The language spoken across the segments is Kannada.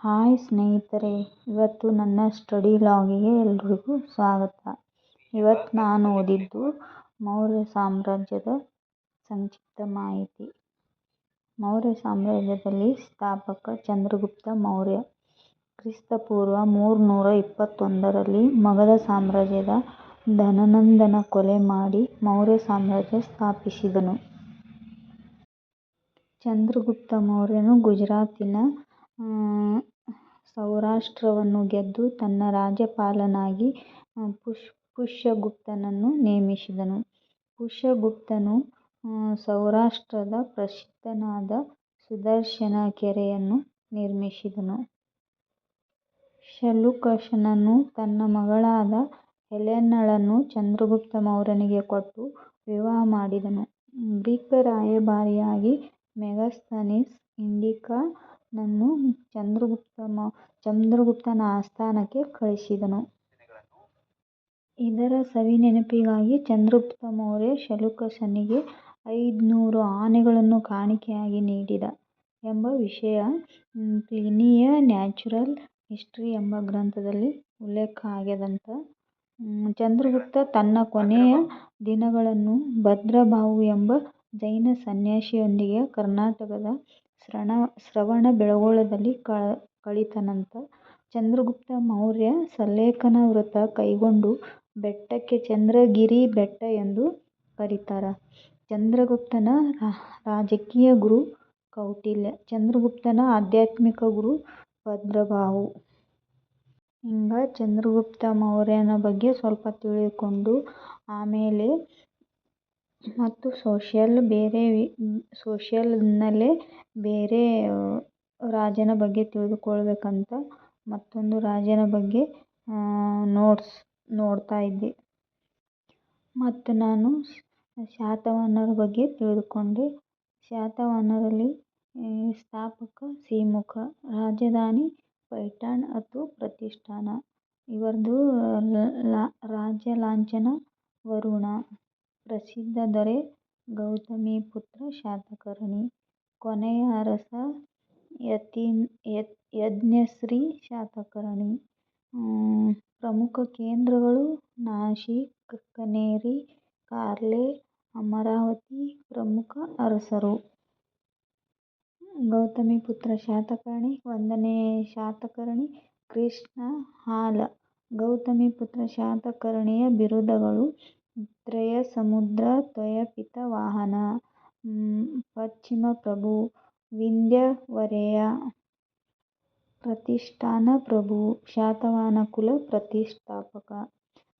ಹಾಯ್ ಸ್ನೇಹಿತರೆ, ಇವತ್ತು ನನ್ನ ಸ್ಟಡಿ ಲಾಗಿಗೆ ಎಲ್ರಿಗೂ ಸ್ವಾಗತ. ಇವತ್ತು ನಾನು ಓದಿದ್ದು ಮೌರ್ಯ ಸಾಮ್ರಾಜ್ಯದ ಸಂಕ್ಷಿಪ್ತ ಮಾಹಿತಿ. ಮೌರ್ಯ ಸಾಮ್ರಾಜ್ಯದಲ್ಲಿ ಸ್ಥಾಪಕ ಚಂದ್ರಗುಪ್ತ ಮೌರ್ಯ. ಕ್ರಿಸ್ತಪೂರ್ವ ಮೂರುನೂರ ಇಪ್ಪತ್ತೊಂದರಲ್ಲಿ ಮಗಧ ಸಾಮ್ರಾಜ್ಯದ ಧನನಂದನ ಕೊಲೆ ಮಾಡಿ ಮೌರ್ಯ ಸಾಮ್ರಾಜ್ಯ ಸ್ಥಾಪಿಸಿದನು. ಚಂದ್ರಗುಪ್ತ ಮೌರ್ಯನು ಗುಜರಾತಿನ ಸೌರಾಷ್ಟ್ರವನ್ನು ಗೆದ್ದು ತನ್ನ ರಾಜ್ಯಪಾಲನಾಗಿ ಪುಷ್ಯಗುಪ್ತನನ್ನು ನೇಮಿಸಿದನು. ಪುಷ್ಯಗುಪ್ತನು ಸೌರಾಷ್ಟ್ರದ ಪ್ರಸಿದ್ಧನಾದ ಸುದರ್ಶನ ಕೆರೆಯನ್ನು ನಿರ್ಮಿಸಿದನು. ಶಲುಕಶನನು ತನ್ನ ಮಗಳಾದ ಹೆಲೆನಳನ್ನು ಚಂದ್ರಗುಪ್ತ ಮೌರ್ಯನಿಗೆ ಕೊಟ್ಟು ವಿವಾಹ ಮಾಡಿದನು. ಗ್ರೀಕ್ ರಾಯಭಾರಿಯಾಗಿ ಮೆಗಸ್ತನೀಸ್ ಇಂಡಿಕನನ್ನು ಚಂದ್ರಗುಪ್ತನ ಆಸ್ಥಾನಕ್ಕೆ ಕಳಿಸಿದನು. ಇದರ ಸವಿನೆನಪಿಗಾಗಿ ಚಂದ್ರಗುಪ್ತ ಮೌರ್ಯ ಶಲ್ಯಕುಶನಿಗೆ ಐದುನೂರು ಆನೆಗಳನ್ನು ಕಾಣಿಕೆಯಾಗಿ ನೀಡಿದ ಎಂಬ ವಿಷಯ ಪ್ಲಿನಿಯ ನ್ಯಾಚುರಲ್ ಹಿಸ್ಟ್ರಿ ಎಂಬ ಗ್ರಂಥದಲ್ಲಿ ಉಲ್ಲೇಖ ಆಗ್ಯದಂತ. ಚಂದ್ರಗುಪ್ತ ತನ್ನ ಕೊನೆಯ ದಿನಗಳನ್ನು ಭದ್ರಬಾಹು ಎಂಬ ಜೈನ ಸನ್ಯಾಸಿಯೊಂದಿಗೆ ಕರ್ನಾಟಕದ ಶ್ರವಣಬೆಳಗೊಳದಲ್ಲಿ ಕಳಿತನಂತ. ಚಂದ್ರಗುಪ್ತ ಮೌರ್ಯ ಸಲ್ಲೇಖನ ವ್ರತ ಕೈಗೊಂಡು ಬೆಟ್ಟಕ್ಕೆ ಚಂದ್ರಗಿರಿ ಬೆಟ್ಟ ಎಂದು ಕರೀತಾರ ಚಂದ್ರಗುಪ್ತನ ರಾಜಕೀಯ ಗುರು ಕೌಟಿಲ್ಯ, ಚಂದ್ರಗುಪ್ತನ ಆಧ್ಯಾತ್ಮಿಕ ಗುರು ಭದ್ರಬಾಹು. ಹಿಂಗೆ ಚಂದ್ರಗುಪ್ತ ಮೌರ್ಯನ ಬಗ್ಗೆ ಸ್ವಲ್ಪ ತಿಳಿದುಕೊಂಡು ಆಮೇಲೆ ಮತ್ತು ಸೋಶಿಯಲ್ ನಲ್ಲೇ ಬೇರೆ ರಾಜನ ಬಗ್ಗೆ ತಿಳಿದುಕೊಳ್ಬೇಕಂತ ಮತ್ತೊಂದು ರಾಜನ ಬಗ್ಗೆ ನೋಟ್ಸ್ ನೋಡ್ತಾ ಇದ್ದೆ. ಮತ್ತು ನಾನು ಶಾತವಾಹನರ ಬಗ್ಗೆ ತಿಳಿದುಕೊಂಡೆ. ಶಾತವಾಹನರಲ್ಲಿ ಸ್ಥಾಪಕ ಸಿಮುಖ, ರಾಜಧಾನಿ ಪೈಠಾಣ ಅಥವಾ ಪ್ರತಿಷ್ಠಾನ. ಇವರದು ರಾಜ್ಯಲಾಂಛನ ವರುಣ. ಪ್ರಸಿದ್ಧ ದೊರೆ ಗೌತಮೀಪುತ್ರ ಶಾತಕರ್ಣಿ. ಕೊನೆಯ ಅರಸ ಯಜ್ಞಶ್ರೀ ಶಾತಕರ್ಣಿ. ಪ್ರಮುಖ ಕೇಂದ್ರಗಳು ನಾಶಿಕ್, ಕನೇರಿ, ಕಾರ್ಲೆ, ಅಮರಾವತಿ. ಪ್ರಮುಖ ಅರಸರು. ಗೌತಮೀಪುತ್ರ ಶಾತಕರ್ಣಿ. ಒಂದನೇ ಶಾತಕರ್ಣಿ ಕೃಷ್ಣ ಹಾಲ. ಗೌತಮೀಪುತ್ರ ಶಾತಕರ್ಣಿಯ ಬಿರುದುಗಳು ತ್ರಯಸಮುದ್ರ, ಪಶ್ಚಿಮ ಪ್ರಭು ವಿಂಧ್ಯ ವರೆಯ ಪ್ರತಿಷ್ಠಾನ ಪ್ರಭು, ಶಾತವಾಹನ ಕುಲ ಪ್ರತಿಷ್ಠಾಪಕ.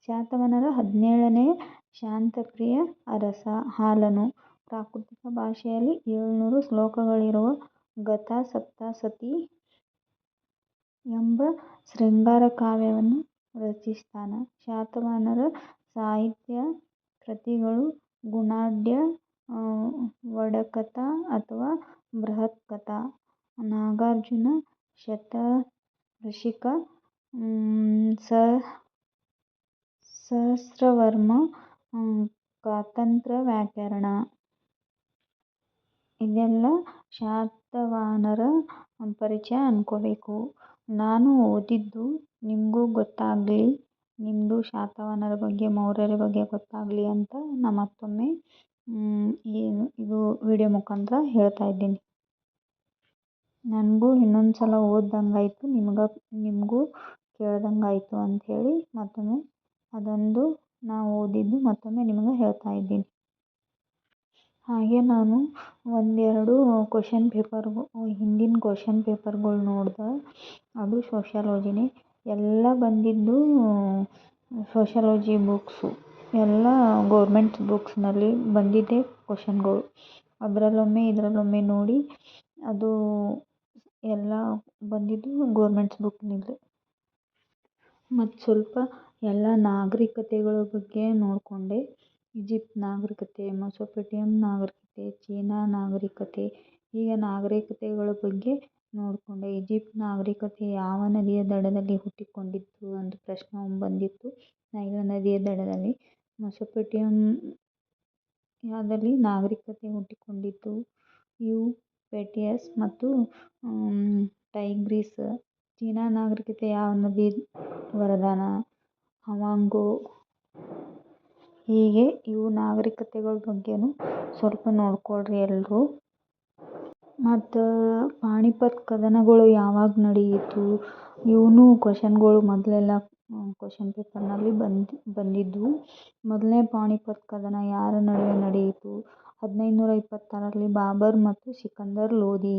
ಶಾತವಾಹನರ ಹದಿನೇಳನೇ ಶಾಂತಪ್ರಿಯ ಅರಸ ಹಾಲನು. ಪ್ರಾಕೃತಿಕ ಭಾಷೆಯಲ್ಲಿ ಏಳ್ನೂರು ಶ್ಲೋಕಗಳಿರುವ ಗತಾ ಸಪ್ತಸತಿ ಎಂಬ ಶೃಂಗಾರಕಾವ್ಯವನ್ನು ರಚಿಸ್ತಾನ. ಶಾತವಾಹನರ ಸಾಹಿತ್ಯ ಕೃತಿಗಳು ಗುಣಾಢ್ಯ, ವಡಕಥಾ ಅಥವಾ ಬೃಹತ್ಕಥಾ, ನಾಗಾರ್ಜುನ ಶತ ಕೃಷಿಕ ಸ ಸಹಸ್ರವರ್ಮ ಕಾತಂತ್ರ ವ್ಯಾಕರಣ. ಇದೆಲ್ಲ ಶಾತವಾಹನರ ಪರಿಚಯ ಅನ್ಕೋಬೇಕು. ನಾನು ಓದಿದ್ದು ನಿಮಗೂ ಗೊತ್ತಾಗ್ಲಿ, ನಿಮ್ಗೂ ಶಾತವಾಹನರ ಬಗ್ಗೆ ಮೌರ್ಯರ ಬಗ್ಗೆ ಗೊತ್ತಾಗಲಿ ಅಂತ ನಾ ಮತ್ತೊಮ್ಮೆ ಏನು ಇದು ವಿಡಿಯೋ ಮುಖಾಂತರ ಹೇಳ್ತಾ ಇದ್ದೀನಿ. ನನಗೂ ಇನ್ನೊಂದು ಸಲ ಓದ್ದಂಗಾಯ್ತು, ನಿಮ್ಗೆ ಕೇಳ್ದಂಗಾಯ್ತು ಅಂತ ಹೇಳಿ ಮತ್ತೊಮ್ಮೆ ಅದೊಂದು ನಾ ಓದಿದ್ದು ಮತ್ತೊಮ್ಮೆ ನಿಮ್ಗೆ ಹೇಳ್ತಾ ಇದ್ದೀನಿ. ಹಾಗೆ ನಾನು ಒಂದೆರಡು ಕ್ವೆಶ್ಚನ್ ಪೇಪರ್ ಹಿಂದಿನ ಕ್ವೆಶ್ಚನ್ ಪೇಪರ್ಗಳು ನೋಡ್ದೆ. ಅದು ಸೋಶಿಯಾಲಜಿನೇ. ಎಲ್ಲ ಬಂದಿದ್ದು ಸೋಶಿಯಾಲಜಿ ಬುಕ್ಸು. ಎಲ್ಲ ಗೌರ್ಮೆಂಟ್ ಬುಕ್ಸ್ನಲ್ಲಿ ಬಂದಿದ್ದೇ ಕ್ವೆಶ್ಚನ್ಗಳು. ಅದರಲ್ಲೊಮ್ಮೆ ಇದರಲ್ಲೊಮ್ಮೆ ನೋಡಿ ಅದು ಎಲ್ಲ ಬಂದಿದ್ದು ಗೌರ್ಮೆಂಟ್ಸ್ ಬುಕ್ನಿಂದಲೇ. ಮತ್ತು ಸ್ವಲ್ಪ ಎಲ್ಲ ನಾಗರಿಕತೆಗಳ ಬಗ್ಗೆ ನೋಡಿಕೊಂಡೆ. ಈಜಿಪ್ಟ್ ನಾಗರಿಕತೆ, ಮೆಸೊಪಟ್ಯಾಮಿಯನ್ ನಾಗರಿಕತೆ, ಚೀನಾ ನಾಗರಿಕತೆ ಹೀಗೆ ನಾಗರಿಕತೆಗಳ ಬಗ್ಗೆ ನೋಡಿಕೊಂಡೆ. ಈಜಿಪ್ಟ್ ನಾಗರಿಕತೆ ಯಾವ ನದಿಯ ದಡದಲ್ಲಿ ಹುಟ್ಟಿಕೊಂಡಿತ್ತು ಅಂತ ಪ್ರಶ್ನೆ ಬಂದಿತ್ತು. ನೈಲ್ ನದಿಯ ದಡದಲ್ಲಿ. ಮೆಸೊಪಟ್ಯಾಮಿಯಾದಲ್ಲಿ ನಾಗರಿಕತೆ ಹುಟ್ಟಿಕೊಂಡಿದ್ದು ಯೂಫ್ರೇಟಸ್ ಮತ್ತು ಟೈಗ್ರಿಸ್ ಚೀನಾ ನಾಗರಿಕತೆ ಯಾವ ನದಿ ವರದಾನ ಹವಾಂಗೋ ಹೀಗೆ ಇವು ನಾಗರಿಕತೆಗಳ ಬಗ್ಗೆನೂ ಸ್ವಲ್ಪ ನೋಡಿಕೊಳ್ರಿ ಎಲ್ಲರೂ ಮತ್ತು ಪಾಣಿಪತ್ ಕದನಗಳು ಯಾವಾಗ ನಡೆಯಿತು ಇವೂ ಕ್ವಷನ್ಗಳು ಮೊದಲೆಲ್ಲ ಕ್ವಷನ್ ಪೇಪರ್ನಲ್ಲಿ ಬಂದು ಬಂದಿದ್ದವು ಮೊದಲನೇ ಪಾಣಿಪತ್ ಕದನ ಯಾರ ನಡುವೆ ನಡೆಯಿತು ಹದಿನೈದು ನೂರ ಇಪ್ಪತ್ತಾರರಲ್ಲಿ ಬಾಬರ್ ಮತ್ತು ಸಿಕಂದರ್ ಲೋಧಿ.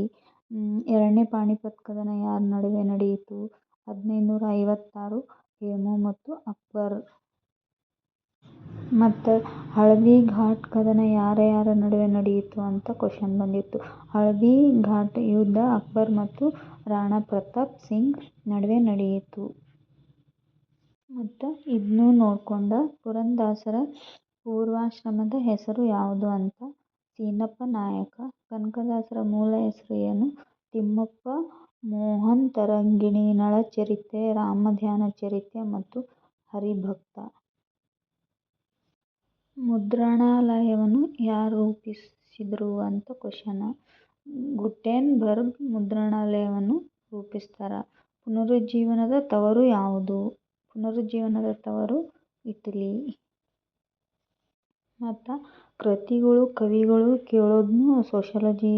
ಎರಡನೇ ಪಾಣಿಪತ್ ಕದನ ಯಾರ ನಡುವೆ ನಡೆಯಿತು ಹದಿನೈದು ನೂರ ಐವತ್ತಾರು ಹೇಮು ಮತ್ತು ಅಕ್ಬರ್. ಮತ್ತು ಹಳದಿ ಘಾಟ್ ಕದನ ಯಾರ ಯಾರ ನಡುವೆ ನಡೆಯಿತು ಅಂತ ಕ್ವಷನ್ ಬಂದಿತ್ತು. ಹಳದಿ ಘಾಟ್ ಯುದ್ಧ ಅಕ್ಬರ್ ಮತ್ತು ರಾಣಾ ಪ್ರತಾಪ್ ಸಿಂಗ್ ನಡುವೆ ನಡೆಯಿತು. ಮತ್ತು ಇದನ್ನೂ ನೋಡ್ಕೊಂಡ ಪುರಂದಾಸರ ಪೂರ್ವಾಶ್ರಮದ ಹೆಸರು ಯಾವುದು ಅಂತ ಸೀನಪ್ಪ ನಾಯಕ, ಕನಕದಾಸರ ಮೂಲ ಹೆಸರು ಏನು, ತಿಮ್ಮಪ್ಪ ಮೋಹನ್ ತರಂಗಿಣಿ ರಾಮಧ್ಯಾನ ಚರಿತೆ ಮತ್ತು ಹರಿಭಕ್ತ. ಮುದ್ರಣಾಲಯವನ್ನು ಯಾರು ರೂಪಿಸಿದ್ರು ಅಂತ ಕ್ವಷನ್ ಗುಟೆನ್ಬರ್ಗ್ ಮುದ್ರಣಾಲಯವನ್ನು ರೂಪಿಸ್ತಾರ. ಪುನರುಜ್ಜೀವನದ ತವರು ಯಾವುದು? ಪುನರುಜ್ಜೀವನದ ತವರು ಇಟಲಿ. ಮತ್ತು ಕೃತಿಗಳು, ಕವಿಗಳು ಕೇಳೋದನ್ನು ಸೋಶಿಯಾಲಜಿ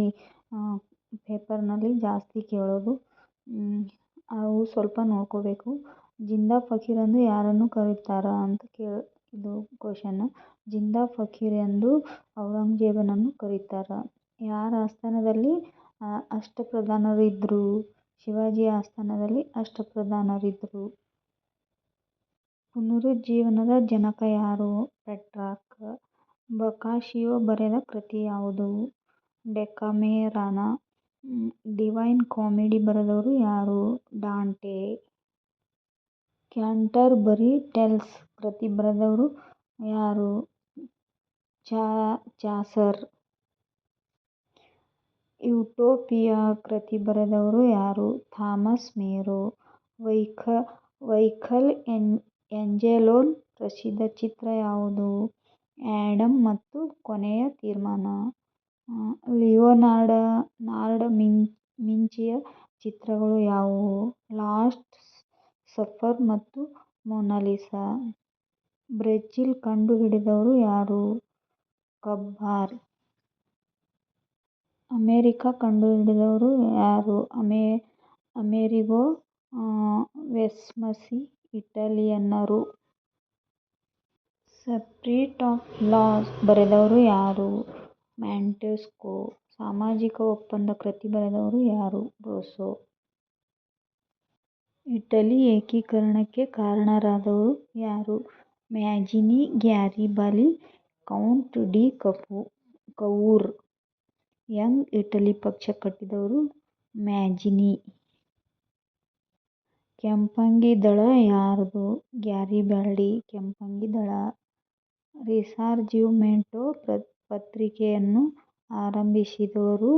ಪೇಪರ್ನಲ್ಲಿ ಜಾಸ್ತಿ ಕೇಳೋದು. ಅವು ಸ್ವಲ್ಪ ನೋಡ್ಕೋಬೇಕು. ಜಿಂದಾ ಫಕೀರ್ ಅಂದರೆ ಯಾರನ್ನು ಕರೀತಾರೆ ಅಂತ ಕೇಳಿ, ಇದು ಕ್ವಷನ್ ಜಿಂದಾ ಫಕೀರ್ ಎಂದು ಔರಂಗಜೇಬನನ್ನು ಕರೀತಾರೆ. ಯಾರ ಆಸ್ಥಾನದಲ್ಲಿ ಅಷ್ಟಪ್ರಧಾನರಿದ್ದರು ಶಿವಾಜಿಯ ಆಸ್ಥಾನದಲ್ಲಿ ಅಷ್ಟಪ್ರಧಾನರಿದ್ದರು ಪುನರುಜ್ಜೀವನದ ಜನಕ ಯಾರು? ಪೆಟ್ರಾಕ್ ಬಕಾಶಿಯೋ ಬರೆದ ಕೃತಿ ಯಾವುದು? ಡೆಕಾಮೆರಾನ ಡಿವೈನ್ ಕಾಮಿಡಿ ಬರೆದವರು ಯಾರು? ಡಾಂಟೆ, ಕ್ಯಾಂಟರ್ಬರಿ ಟೆಲ್ಸ್ ಕೃತಿ ಬರೆದವರು ಯಾರು? ಚಾಸರ್. ಯುಟೋಪಿಯಾ ಕೃತಿ ಬರೆದವರು ಯಾರು? ಥಾಮಸ್ ಮೇರೋ. ಎನ್, ಎಂಜೆಲೋನ್ ಪ್ರಸಿದ್ಧ ಚಿತ್ರ ಯಾವುದು? ಆ್ಯಡಮ್ ಮತ್ತು ಕೊನೆಯ ತೀರ್ಮಾನ. ಲಿಯೋನಾರ್ಡ ಮಿಂಚಿಯ ಚಿತ್ರಗಳು ಯಾವುವು? ಲಾಸ್ಟ್ ಸಫರ್ ಮತ್ತು ಮೊನಾಲಿಸಾ. ಬ್ರೆಜಿಲ್ ಕಂಡುಹಿಡಿದವರು ಯಾರು? ಕಬ್ಬಾರ್ ಅಮೆರಿಕ ಕಂಡುಹಿಡಿದವರು ಯಾರು? ಅಮೆರಿಗೋ ವೆಸ್ಮಸಿ, ಇಟಾಲಿಯನ್ನರು. ಸ್ಪಿರಿಟ್ ಆಫ್ ಲಾಸ್ ಬರೆದವರು ಯಾರು? ಮ್ಯಾಂಟೆಸ್ಕೋ. ಸಾಮಾಜಿಕ ಒಪ್ಪಂದ ಕೃತಿ ಬರೆದವರು ಯಾರು? ರೂಸೋ ಇಟಲಿ ಏಕೀಕರಣಕ್ಕೆ ಕಾರಣರಾದವರು ಯಾರು? Mazzini Garibaldi Count de Cavour, young Italy ಪಕ್ಷ ಕಟ್ಟಿದವರು ಮ್ಯಾಜಿನಿ. ಕೆಂಪಂಗಿ ದಳ ಗ್ಯಾರಿ ಗ್ಯಾರಿಬಾಲ್ಡಿ ಕೆಂಪಂಗಿ ದಳ. ರಿಸಾರ್ಜಿಮೆಂಟೊ ಪತ್ರಿಕೆಯನ್ನು ಆರಂಭಿಸಿದವರು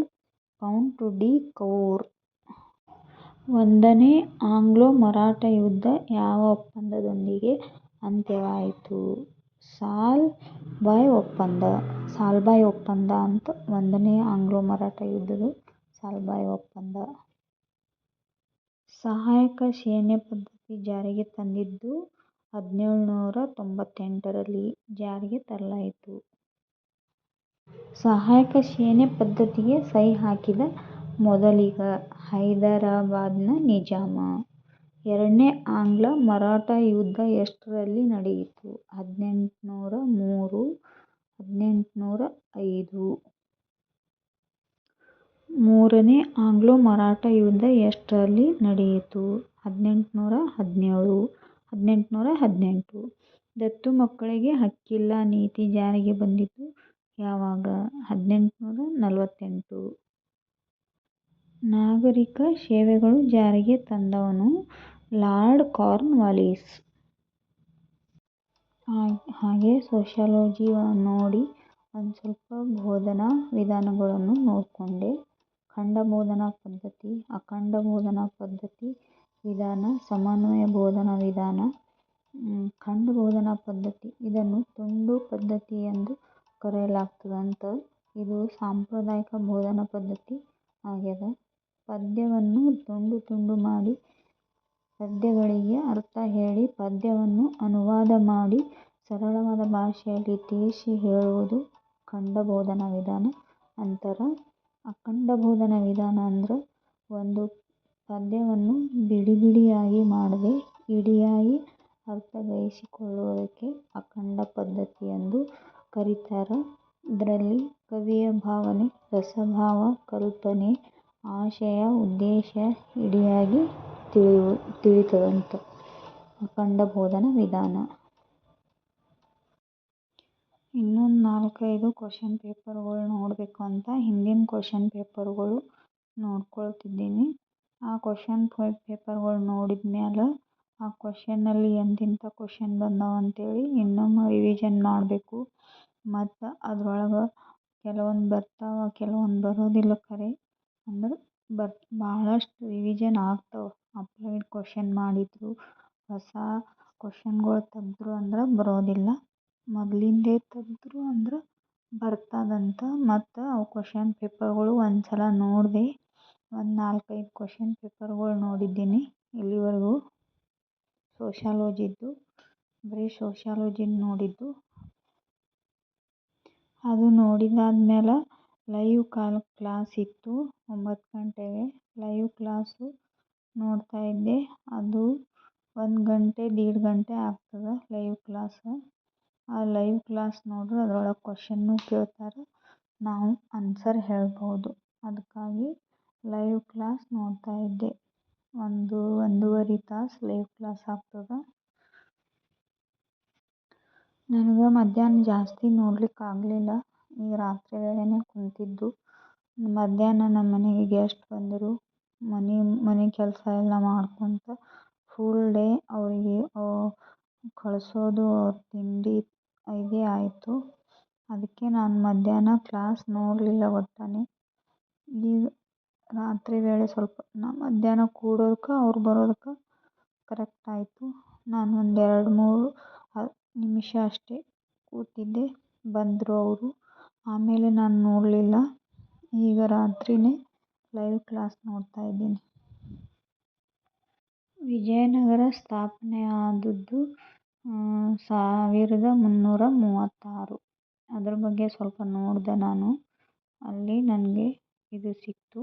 ಕೌಂಟ್ ಡಿ ಕವೂರ್. ಒಂದನೇ ಆಂಗ್ಲೋ ಮರಾಠ ಯುದ್ಧ ಯಾವ ಒಪ್ಪಂದದೊಂದಿಗೆ ಅಂತ್ಯವಾಯಿತು? ಸಲ್ವಾಯ್ ಒಪ್ಪಂದ. ಸಲ್ವಾಯ್ ಒಪ್ಪಂದ ಅಂತ ಒಂದನೇ ಆಂಗ್ಲೋ ಮರಾಠ ಯುದ್ಧದ ಸಾಲ್ ಬಾಯ್ ಒಪ್ಪಂದ. ಸಹಾಯಕ ಸೇನೆ ಪದ್ಧತಿ ಜಾರಿಗೆ ತಂದಿದ್ದು ಹದಿನೇಳುನೂರ ತೊಂಬತ್ತೆಂಟರಲ್ಲಿ ಜಾರಿಗೆ ತರಲಾಯಿತು. ಸಹಾಯಕ ಸೇನೆ ಪದ್ಧತಿಗೆ ಸಹಿ ಹಾಕಿದ ಮೊದಲಿಗ ಹೈದರಾಬಾದ್ನ ನಿಜಾಮ. ಎರಡನೇ ಆಂಗ್ಲ ಮರಾಠ ಯುದ್ಧ ಎಷ್ಟರಲ್ಲಿ ನಡೆಯಿತು? ಹದಿನೆಂಟುನೂರ ಮೂರು, ಹದಿನೆಂಟುನೂರ ಐದು. ಮೂರನೇ ಆಂಗ್ಲೋ ಮರಾಠ ಯುದ್ಧ ಎಷ್ಟರಲ್ಲಿ ನಡೆಯಿತು? ಹದಿನೆಂಟುನೂರ ಹದಿನೇಳು, ಹದಿನೆಂಟುನೂರ ಹದಿನೆಂಟು. ದತ್ತು ಮಕ್ಕಳಿಗೆ ಹಕ್ಕಿಲ್ಲ ನೀತಿ ಜಾರಿಗೆ ಬಂದಿದ್ದು ಯಾವಾಗ? ಹದಿನೆಂಟುನೂರ ನಲವತ್ತೆಂಟು. ನಾಗರಿಕ ಸೇವೆಗಳು ಜಾರಿಗೆ ತಂದವನು ಲಾರ್ಡ್ ಕಾರ್ನ್ ವಾಲಿಸ್ ಹಾಗೆ ಸೋಶಿಯಾಲಜಿ ನೋಡಿ ಒಂದು ಸ್ವಲ್ಪ ಬೋಧನಾ ವಿಧಾನಗಳನ್ನು ನೋಡಿಕೊಂಡೆ. ಖಂಡ ಬೋಧನಾ ಪದ್ಧತಿ, ಅಖಂಡ ಬೋಧನಾ ಪದ್ಧತಿ ವಿಧಾನ, ಸಮನ್ವಯ ಬೋಧನಾ ವಿಧಾನ ಖಂಡ ಬೋಧನಾ ಪದ್ಧತಿ ಇದನ್ನು ತುಂಡು ಪದ್ಧತಿ ಎಂದು ಕರೆಯಲಾಗ್ತದಂತ ಇದು ಸಾಂಪ್ರದಾಯಿಕ ಬೋಧನಾ ಪದ್ಧತಿ ಆಗ್ಯದ ಪದ್ಯವನ್ನು ತುಂಡು ತುಂಡು ಮಾಡಿ ಪದ್ಯಗಳಿಗೆ ಅರ್ಥ ಹೇಳಿ ಪದ್ಯವನ್ನು ಅನುವಾದ ಮಾಡಿ ಸರಳವಾದ ಭಾಷೆಯಲ್ಲಿ ತಿಳಿಸಿ ಹೇಳುವುದು ಅಖಂಡ ಬೋಧನ ವಿಧಾನ. ಅಂತರ ಅಖಂಡ ಬೋಧನ ವಿಧಾನ ಅಂದ್ರೆ ಒಂದು ಪದ್ಯವನ್ನು ಬಿಡಿ ಬಿಡಿಯಾಗಿ ಮಾಡದೆ ಇಡಿಯಾಗಿ ಅರ್ಥೈಸಿಕೊಳ್ಳುವುದಕ್ಕೆ ಅಖಂಡ ಪದ್ಧತಿ ಎಂದು ಕರೀತಾರೆ. ಇದರಲ್ಲಿ ಕವಿಯ ಭಾವನೆ, ರಸಭಾವ, ಕಲ್ಪನೆ, ಆಶಯ, ಉದ್ದೇಶ ಇಡಿಯಾಗಿ ತಿಳಿತದಂತ ಅಖಂಡ ಬೋಧನ ವಿಧಾನ. ಇನ್ನೊಂದು ನಾಲ್ಕೈದು ಕ್ವೆಶ್ಚನ್ ಪೇಪರ್ಗಳು ನೋಡಬೇಕು ಅಂತ ಹಿಂದಿನ ಕ್ವೆಶ್ಚನ್ ಪೇಪರ್ಗಳು ನೋಡ್ಕೊಳ್ತಿದ್ದೀನಿ. ಆ ಕ್ವೆಶ್ಚನ್ ಪೇಪರ್ಗಳು ನೋಡಿದ ಮೇಲೆ ಆ ಕ್ವೆಶ್ಚನ್ನಲ್ಲಿ ಎಂತಿಂಥ ಕ್ವೆಶ್ಚನ್ ಬಂದಾವ ಅಂತೇಳಿ ಇನ್ನೊಮ್ಮೆ ರಿವಿಷನ್ ಮಾಡಬೇಕು. ಮತ್ತು ಅದ್ರೊಳಗೆ ಕೆಲವೊಂದು ಬರ್ತಾವ, ಕೆಲವೊಂದು ಬರೋದಿಲ್ಲ ಖರೆ ಅಂದ್ರೆ ಬರ್ ಭಾಳಷ್ಟು ರಿವಿಷನ್ ಆಗ್ತಾವೆ ಅಪ್ಲೈಡ್ ಕ್ವೆಶ್ಚನ್ ಮಾಡಿದ್ರು ಹೊಸ ಕ್ವೆಶ್ಚನ್ಗಳು ತೆಗ್ದ್ರು ಅಂದ್ರೆ ಬರೋದಿಲ್ಲ. ಮೊದಲಿಂದೇ ತೆಗ್ದ್ರು ಅಂದ್ರೆ ಬರ್ತದಂತ ಮತ್ತು ಅವು ಕ್ವೆಶ್ಚನ್ ಪೇಪರ್ಗಳು ಒಂದ್ಸಲ ನೋಡಿದೆ ಒಂದು ನಾಲ್ಕೈದು ಕ್ವೆಶ್ಚನ್ ಪೇಪರ್ಗಳು ನೋಡಿದ್ದೀನಿ ಇಲ್ಲಿವರೆಗೂ ಸೋಷ್ಯಾಲಜಿದು ಬರೀ ಸೋಷ್ಯಾಲಜಿದು ನೋಡಿದ್ದು. ಅದು ನೋಡಿದಾದ್ಮೇಲೆ ಲೈವ್ ಕ್ಲಾಸ್ ಇತ್ತು, ಒಂಬತ್ತು ಗಂಟೆಗೆ ಲೈವ್ ಕ್ಲಾಸು ನೋಡ್ತಾ ಇದ್ದೆ. ಅದು ಒಂದು ಗಂಟೆ, ದೀಡ್ ಗಂಟೆ ಆಗ್ತದೆ ಲೈವ್ ಕ್ಲಾಸ. ಆ ಲೈವ್ ಕ್ಲಾಸ್ ನೋಡ್ರೆ, ಅದ್ರೊಳಗೆ ಕ್ವೆಶ್ಚನ್ನು ಕೇಳ್ತಾರೆ, ನಾವು ಆನ್ಸರ್ ಹೇಳ್ಬೋದು. ಅದಕ್ಕಾಗಿ ಲೈವ್ ಕ್ಲಾಸ್ ನೋಡ್ತಾ ಇದ್ದೆ. ಒಂದು, ಒಂದೂವರೆ ತಾಸು ಲೈವ್ ಕ್ಲಾಸ್ ಆಗ್ತದೆ. ನನಗೆ ಮಧ್ಯಾಹ್ನ ಜಾಸ್ತಿ ನೋಡ್ಲಿಕ್ಕೆ ಆಗಲಿಲ್ಲ. ಈಗ ರಾತ್ರಿ ವೇಳೆನೇ ಕುಂತಿದ್ದು. ಮಧ್ಯಾಹ್ನ ನಮ್ಮ ಮನೆಗೆ ಗೆಸ್ಟ್ ಬಂದರು. ಮನೆ ಮನೆ ಕೆಲಸ ಎಲ್ಲ ಮಾಡ್ಕೊತ ಫುಲ್ ಡೇ ಅವರಿಗೆ ಕಳಿಸೋದು, ಅವ್ರ ತಿಂಡಿ ಇದೇ ಆಯಿತು. ಅದಕ್ಕೆ ನಾನು ಮಧ್ಯಾಹ್ನ ಕ್ಲಾಸ್ ನೋಡಲಿಲ್ಲ ಒಟ್ಟಾನೆ. ಈಗ ರಾತ್ರಿ ವೇಳೆ ಸ್ವಲ್ಪ, ನಾ ಮಧ್ಯಾಹ್ನ ಕೂಡೋಕೆ ಅವ್ರು ಬರೋದಕ್ಕೆ ಕರೆಕ್ಟ್ ಆಯಿತು. ನಾನು ಒಂದು ಎರಡು ಮೂರು ನಿಮಿಷ ಅಷ್ಟೇ ಕೂತಿದ್ದೆ ಬಂದರು ಅವರು. ಆಮೇಲೆ ನಾನು ನೋಡಲಿಲ್ಲ. ಈಗ ರಾತ್ರಿಯೇ ಲೈವ್ ಕ್ಲಾಸ್ ನೋಡ್ತಾ ಇದ್ದೀನಿ. ವಿಜಯನಗರ ಸ್ಥಾಪನೆ ಆದದ್ದು ಸಾವಿರದ ಮುನ್ನೂರ ಮೂವತ್ತಾರು. ಅದ್ರ ಬಗ್ಗೆ ಸ್ವಲ್ಪ ನೋಡಿದೆ ನಾನು. ಅಲ್ಲಿ ನನಗೆ ಇದು ಸಿಕ್ತು.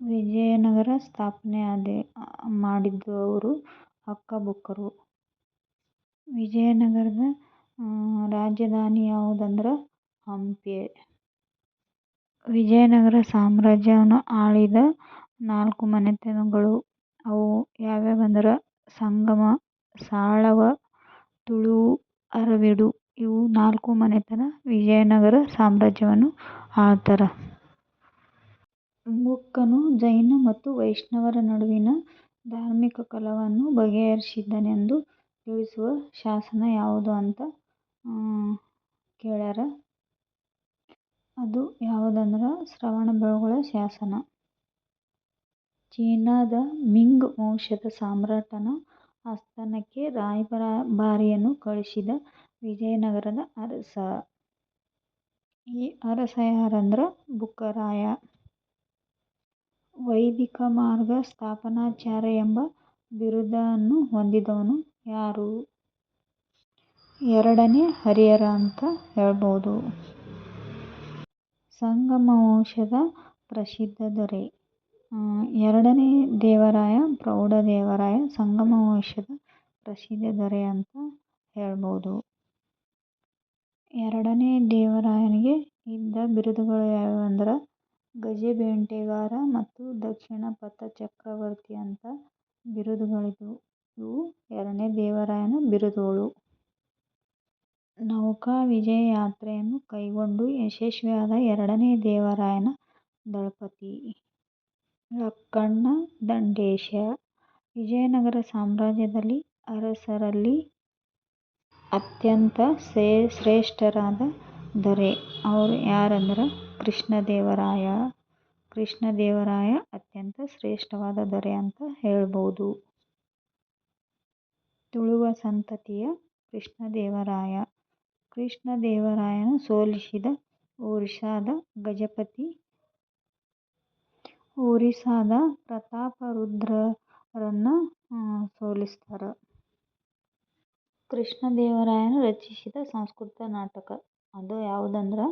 ವಿಜಯನಗರ ಸ್ಥಾಪನೆ ಅದೇ ಮಾಡಿದ್ದು ಅವರು ಹಕ್ಕಬುಕ್ಕರು. ವಿಜಯನಗರದ ರಾಜಧಾನಿ ಯಾವುದಂದ್ರೆ ಹಂಪಿ. ವಿಜಯನಗರ ಸಾಮ್ರಾಜ್ಯವನ್ನು ಆಳಿದ ನಾಲ್ಕು ಮನೆತನಗಳು. ಅವು ಯಾವ್ಯಾವಂದ್ರೆ ಸಂಗಮ, ಸಾಳವ, ತುಳು, ಅರವಿಡು. ಇವು ನಾಲ್ಕು ಮನೆತನ ವಿಜಯನಗರ ಸಾಮ್ರಾಜ್ಯವನ್ನು ಆಳ್ತಾರ. ಮುಕ್ಕನು ಜೈನ ಮತ್ತು ವೈಷ್ಣವರ ನಡುವಿನ ಧಾರ್ಮಿಕ ಕಲಹವನ್ನು ಬಗೆಹರಿಸಿದ್ದನೆಂದು ತಿಳಿಸುವ ಶಾಸನ ಯಾವುದು ಅಂತ ಕೇಳ್ಯಾರ. ಅದು ಯಾವುದಂದ್ರೆ ಶ್ರವಣಬೆಳಗೊಳ ಶಾಸನ. ಚೀನಾದ ಮಿಂಗ್ ವಂಶದ ಸಾಮ್ರಾಟನ ಆಸ್ಥಾನಕ್ಕೆ ರಾಯಭಾರಿಯನ್ನು ಕಳಿಸಿದ ವಿಜಯನಗರದ ಅರಸ. ಈ ಅರಸ ಯಾರಂದ್ರೆ ಬುಕ್ಕರಾಯ. ವೈದಿಕ ಮಾರ್ಗ ಸ್ಥಾಪನಾಚಾರ್ಯ ಎಂಬ ಬಿರುದನ್ನು ಹೊಂದಿದವನು ಯಾರು? ಎರಡನೇ ಹರಿಹರ ಅಂತ ಹೇಳ್ಬೋದು. ಸಂಗಮ ವಂಶದ ಪ್ರಸಿದ್ಧ ದೊರೆ. ಎರಡನೇ ದೇವರಾಯ, ಪ್ರೌಢ ದೇವರಾಯ ಸಂಗಮ ವಂಶದ ಪ್ರಸಿದ್ಧ ದೊರೆ ಅಂತ ಹೇಳ್ಬೋದು. ಎರಡನೇ ದೇವರಾಯನಿಗೆ ಇದ್ದ ಬಿರುದುಗಳು ಯಾವ್ಯಾವಂದ್ರೆ ಗಜಬೇಟೆಗಾರ ಮತ್ತು ದಕ್ಷಿಣ ಪಥ ಚಕ್ರವರ್ತಿ ಅಂತ ಬಿರುದುಗಳಿದ್ವು. ಇವು ಎರಡನೇ ದೇವರಾಯನ ಬಿರುದುಗಳು. ನೌಕಾ ವಿಜಯ ಯಾತ್ರೆಯನ್ನು ಕೈಗೊಂಡು ಯಶಸ್ವಿಯಾದ ಎರಡನೇ ದೇವರಾಯನ ದಳಪತಿ. ಲಕ್ಕಣ್ಣ ದಂಡೇಶ. ವಿಜಯನಗರ ಸಾಮ್ರಾಜ್ಯದಲ್ಲಿ ಅರಸರಲ್ಲಿ ಅತ್ಯಂತ ಶ್ರೇಷ್ಠರಾದ ದೊರೆ. ಅವರು ಯಾರಂದ್ರೆ ಕೃಷ್ಣದೇವರಾಯ. ಕೃಷ್ಣದೇವರಾಯ ಅತ್ಯಂತ ಶ್ರೇಷ್ಠವಾದ ದೊರೆ ಅಂತ ಹೇಳ್ಬೋದು. ತುಳುವ ಸಂತತಿಯ ಕೃಷ್ಣದೇವರಾಯ. ಕೃಷ್ಣದೇವರಾಯನ ಸೋಲಿಸಿದ ಒರಿಸ್ಸದ ಗಜಪತಿ. ಒರಿಸ್ಸಾದ ಪ್ರತಾಪರುದ್ರರನ್ನು ಸೋಲಿಸ್ತಾರ. ಕೃಷ್ಣದೇವರಾಯನು ರಚಿಸಿದ ಸಂಸ್ಕೃತ ನಾಟಕ. ಅದು ಯಾವುದಂದ್ರೆ?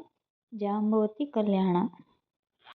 ಜಾಂಬವತಿ ಕಲ್ಯಾಣ.